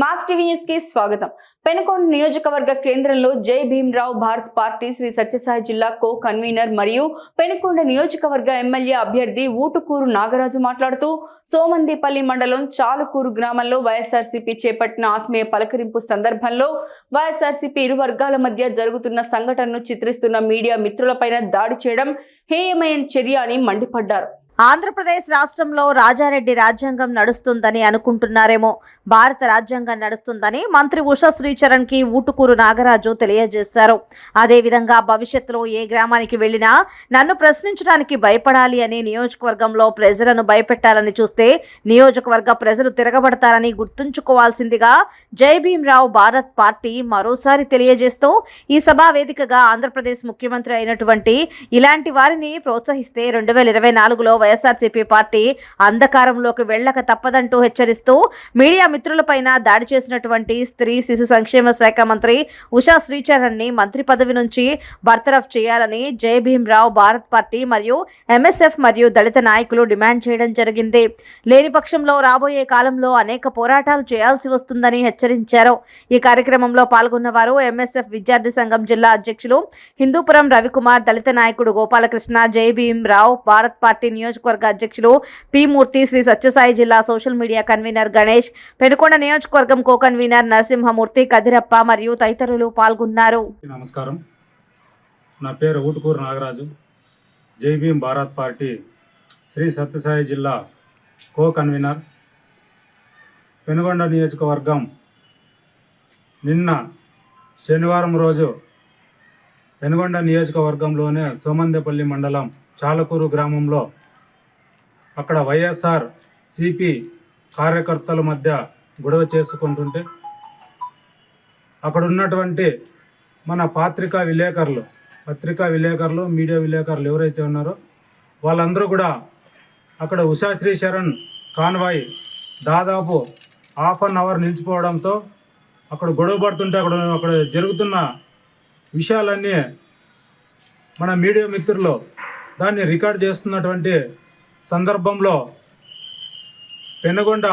Mass TV న్యూస్కి స్వాగతం. పెనుకొండ నియోజకవర్గ కేంద్రంలో Jai Bhimrao Bharat party Shri Sathya Sai co convener మరియు పెనుకొండ నియోజకవర్గ ఎమ్మెల్యే అభ్యర్థి ఊటుకూరు నాగరాజు మాట్లాడుతూ సోమందిపల్లి మండలం చాలుకూరు గ్రామంలో వైఎస్ఆర్సీపీ చేపట్టిన ఆత్మీయ పలకరింపు సందర్భంలో వైఎస్ఆర్సీపీ ఇరు వర్గాల మధ్య జరుగుతున్న సంఘటనను చిత్రిస్తున్న మీడియా మిత్రులపైన దాడి చేయడం హేయమైన చర్య అని మండిపడ్డారు. ఆంధ్రప్రదేశ్ రాష్ట్రంలో రాజారెడ్డి రాజ్యాంగం నడుస్తుందని అనుకుంటున్నారేమో భారత రాజ్యాంగం నడుస్తుందని మంత్రి ఉషా శ్రీచరణ్కి ఊటుకూరు నాగరాజు తెలియజేశారు. అదేవిధంగా భవిష్యత్తులో ఏ గ్రామానికి వెళ్ళినా నన్ను ప్రశ్నించడానికి భయపడాలి అని నియోజకవర్గంలో ప్రజలను భయపెట్టాలని చూస్తే నియోజకవర్గ ప్రజలు తిరగబడతారని గుర్తుంచుకోవాల్సిందిగా జై భీమ్రావ్ భారత్ పార్టీ మరోసారి తెలియజేస్తూ ఈ సభా వేదికగా ఆంధ్రప్రదేశ్ ముఖ్యమంత్రి అయినటువంటి ఇలాంటి వారిని ప్రోత్సహిస్తే రెండు వేల ఇరవై నాలుగులో వైఎస్ఆర్సీపీ పార్టీ అంధకారంలోకి వెళ్ళక తప్పదంటూ హెచ్చరిస్తూ మీడియా మిత్రులపైన దాడి చేసినటువంటి స్త్రీ శిశు సంక్షేమ శాఖ మంత్రి ఉషా శ్రీచరణ్ని మంత్రి పదవి నుంచి బర్తరఫ్ చేయాలని జై భీమ్రావు భారత్ పార్టీ మరియు ఎంఎస్ఎఫ్ మరియు దళిత నాయకులు డిమాండ్ చేయడం జరిగింది. లేని పక్షంలో రాబోయే కాలంలో అనేక పోరాటాలు చేయాల్సి వస్తుందని హెచ్చరించారు. ఈ కార్యక్రమంలో పాల్గొన్న వారు ఎంఎస్ఎఫ్ విద్యార్థి సంఘం జిల్లా అధ్యక్షులు హిందూపురం రవికుమార్ దళిత నాయకుడు గోపాలకృష్ణ జై భీమ్ రావ్ భారత్ పార్టీ నియోజకవర్గ అధ్యక్షులు P Murthy Shri Sathya Sai social media convener Ganesh Penukonda నియోజకవర్గం కో కన్వీనర్ నరసింహమూర్తి కదిరప్ప మరియు తదితరులు పాల్గొన్నారు. నమస్కారం. నా పేరు ఊటుకూరు నాగరాజు. జైభీం భారత్ పార్టీ శ్రీ సత్యసాయి జిల్లా కో కన్వీనర్ పెనుగొండ నియోజకవర్గం నిన్న శనివారం రోజు పెనుగొండ నియోజకవర్గంలోనే సోమందేపల్లి మండలం చాలకూరు గ్రామంలో అక్కడ వైఎస్ఆర్ సిపి కార్యకర్తల మధ్య గొడవ చేసుకుంటుంటే అక్కడ ఉన్నటువంటి మన పాత్రికా విలేకరులు పత్రికా విలేకరులు మీడియా విలేకరులు ఎవరైతే ఉన్నారో వాళ్ళందరూ కూడా అక్కడ ఉషాశ్రీ శరణ్ కాన్వాయ్ దాదాపు హాఫ్ అన్ అవర్ నిలిచిపోవడంతో అక్కడ గొడవ పడుతుంటే అక్కడ అక్కడ జరుగుతున్న విషయాలన్నీ మన మీడియా మిత్రులు దాన్ని రికార్డ్ చేస్తున్నటువంటి సందర్భంలో పెనుగొండ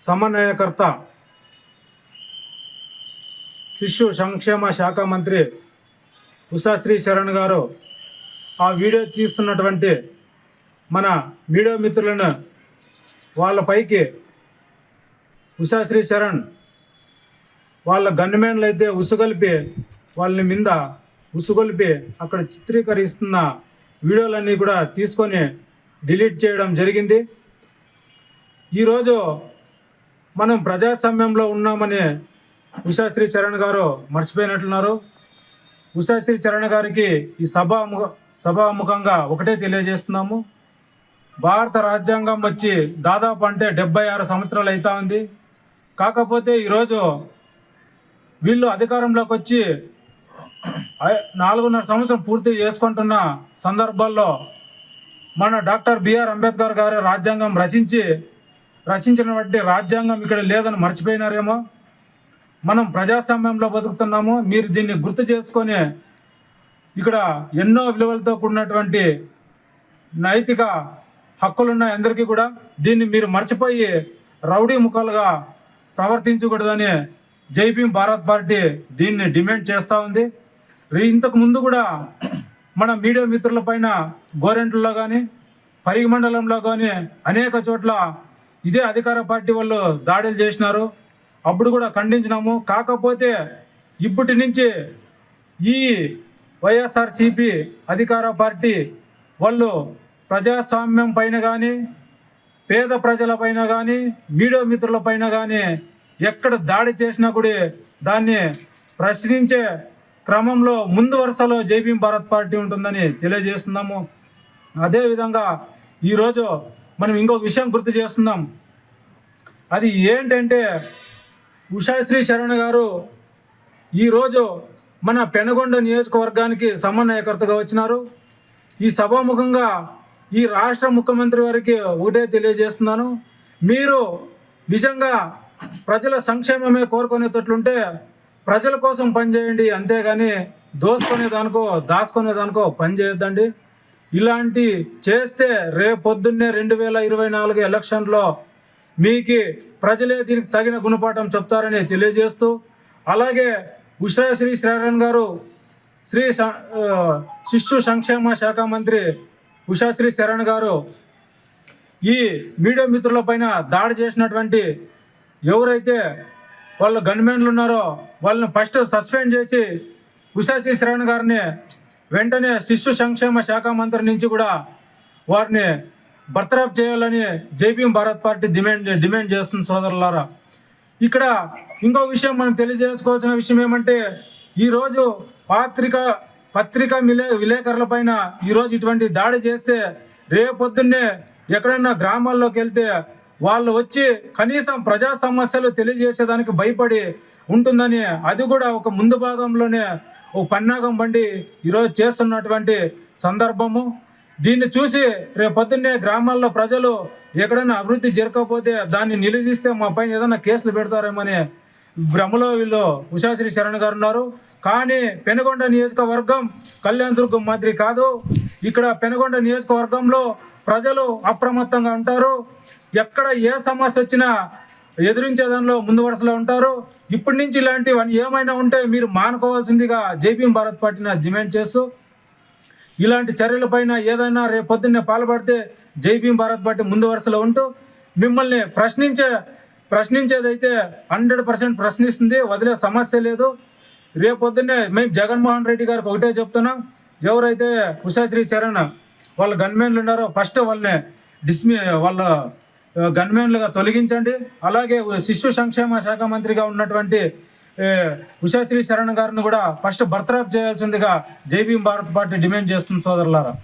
సమన్వయకర్త శిశు సంక్షేమ శాఖ మంత్రి ఉషాశ్రీ చరణ్ గారు ఆ వీడియో తీస్తున్నటువంటి మన మీడియా మిత్రులను వాళ్ళ పైకి ఉషాశ్రీ చరణ్ వాళ్ళ గన్మెన్లు అయితే ఉసుగొలిపి వాళ్ళని మీద ఉసుగొలిపి అక్కడ చిత్రీకరిస్తున్న వీడియోలన్నీ కూడా తీసుకొని డిలీట్ చేయడం జరిగింది. ఈరోజు మనం ప్రజాస్వామ్యంలో ఉన్నామని ఉషాశ్రీ చరణ్ గారు మర్చిపోయినట్లున్నారు. ఉషాశ్రీ చరణ్ గారికి ఈ సభ సభాముఖంగా ఒకటే తెలియజేస్తున్నాము. భారత రాజ్యాంగం వచ్చి దాదాపు అంటే డెబ్బై ఆరు సంవత్సరాలు అవుతా ఉంది. కాకపోతే ఈరోజు వీళ్ళు అధికారంలోకి వచ్చి నాలుగున్నర సంవత్సరం పూర్తి చేసుకుంటున్న సందర్భాల్లో మన డాక్టర్ బిఆర్ అంబేద్కర్ గారు రాజ్యాంగం రచించి రచించినటువంటి రాజ్యాంగం ఇక్కడ లేదని మర్చిపోయినారేమో. మనం ప్రజాస్వామ్యంలో బతుకుతున్నాము. మీరు దీన్ని గుర్తు చేసుకొని ఇక్కడ ఎన్నో విలువలతో కూడినటువంటి నైతిక హక్కులున్న అందరికీ కూడా. దీన్ని మీరు మర్చిపోయి రౌడీ ముఖాలుగా ప్రవర్తించకూడదని జై భారత్ పార్టీ దీన్ని డిమాండ్ చేస్తూ ఉంది. రీ- ఇంతకు ముందు కూడా మన మీడియా మిత్రుల పైన గోరెంట్లలో కానీ పరిగి మండలంలో కానీ అనేక చోట్ల ఇదే అధికార పార్టీ వాళ్ళు దాడులు చేసినారు. అప్పుడు కూడా ఖండించినాము. కాకపోతే ఇప్పటి నుంచి ఈ వైఎస్ఆర్సిపి అధికార పార్టీ వాళ్ళు ప్రజాస్వామ్యం పైన కానీ పేద ప్రజలపైన కానీ మీడియా మిత్రులపైన కానీ ఎక్కడ దాడి చేసినా కూడా దాన్ని ప్రశ్నించే క్రమంలో ముందు వరుసలో జైభీం భారత్ పార్టీ ఉంటుందని తెలియజేస్తున్నాము. అదేవిధంగా ఈరోజు మనం ఇంకొక విషయం గుర్తు చేస్తున్నాం. అది ఏంటంటే ఉషాశ్రీ శరణ్ గారు ఈరోజు మన పెనగొండ నియోజకవర్గానికి సమన్వయకర్తగా వచ్చినారు. ఈ సభాముఖంగా ఈ రాష్ట్ర ముఖ్యమంత్రి వారికి ఒకటే తెలియజేస్తున్నాను. మీరు నిజంగా ప్రజల సంక్షేమమే కోరుకునేటట్లుంటే ప్రజల కోసం పనిచేయండి అంతేగాని దోసుకునే దానికో దాచుకునే దానికో పని చేయొద్దండి. ఇలాంటి చేస్తే రేపొద్దున్నే రెండు వేల ఇరవై నాలుగు ఎలక్షన్లో మీకు ప్రజలే దీనికి తగిన గుణపాఠం చెప్తారని తెలియజేస్తూ అలాగే ఉషా శ్రీ శ్రీరన్ గారు శ్రీ స- శిశు సంక్షేమ శాఖ మంత్రి ఉషాశ్రీ శరణ్ గారు ఈ మీడియా మిత్రులపైన దాడి చేసినటువంటి ఎవరైతే వాళ్ళ గన్మెన్లు ఉన్నారో వాళ్ళని ఫస్ట్ సస్పెండ్ చేసి ఉషాశ్రీ శరణ్ గారిని వెంటనే శిశు సంక్షేమ శాఖ మంత్రి నుంచి కూడా వారిని బర్తరఫ్ చేయాలని జైపీఎం భారత్ పార్టీ డిమాండ్ డిమాండ్ చేస్తుంది సోదరులారా. ఇక్కడ ఇంకో విషయం మనం తెలియజేసుకోవాల్సిన విషయం ఏమంటే ఈరోజు పాత్రిక పత్రికా విలే విలేకరుల పైన ఈరోజు ఇటువంటి దాడి చేస్తే రేపొద్దున్నే ఎక్కడైనా గ్రామాల్లోకి వెళ్తే వాళ్ళు వచ్చి కనీసం ప్రజా సమస్యలు తెలియజేసేదానికి భయపడి ఉంటుందని అది కూడా ఒక ముందు భాగంలోనే ఓ పన్నాగం బండి ఈరోజు చేస్తున్నటువంటి సందర్భము. దీన్ని చూసి రేపొద్దున్నే గ్రామాల్లో ప్రజలు ఎక్కడైనా అభివృద్ధి జరగకపోతే దాన్ని నిలదీస్తే మా పైన ఏదైనా కేసులు పెడతారేమని భ్రమలో వీళ్ళు ఉషాశ్రీ శరణ్ గారు ఉన్నారు. కానీ పెనుగొండ నియోజకవర్గం కళ్యాణ్ దుర్గం మాదిరి కాదు. ఇక్కడ పెనుగొండ నియోజకవర్గంలో ప్రజలు అప్రమత్తంగా ఉంటారు. ఎక్కడ ఏ సమస్య వచ్చినా ఎదురించే దానిలో ముందు వరుసలో ఉంటారు. ఇప్పటి నుంచి ఇలాంటివన్నీ ఏమైనా ఉంటే మీరు మానుకోవాల్సిందిగా జైపీఎం భారత్ పార్టీని డిమాండ్ చేస్తూ ఇలాంటి చర్యలపైన ఏదైనా రేపు పొద్దున్నే పాల్పడితే జై భారత్ పార్టీ ముందు వరుసలో ఉంటూ మిమ్మల్ని ప్రశ్నించే ప్రశ్నించేదైతే హండ్రెడ్ పర్సెంట్ ప్రశ్నిస్తుంది వదిలే సమస్య లేదు. రేపు పొద్దున్నే మేము జగన్మోహన్ రెడ్డి గారికి ఒకటే చెప్తున్నాం ఎవరైతే ఉషాశ్రీ చరణ్ వాళ్ళ గన్మెన్లు ఉన్నారో ఫస్ట్ వాళ్ళని డిస్మి వాళ్ళ గన్మెన్లుగా తొలగించండి. అలాగే శిశు సంక్షేమ శాఖ మంత్రిగా ఉన్నటువంటి ఉషాశ్రీ శరణ్ గారిని కూడా ఫస్ట్ బర్తరఫ్ చేయాల్సిందిగా జైబీ భారత్ పార్టీ డిమాండ్ చేస్తుంది సోదరులారా.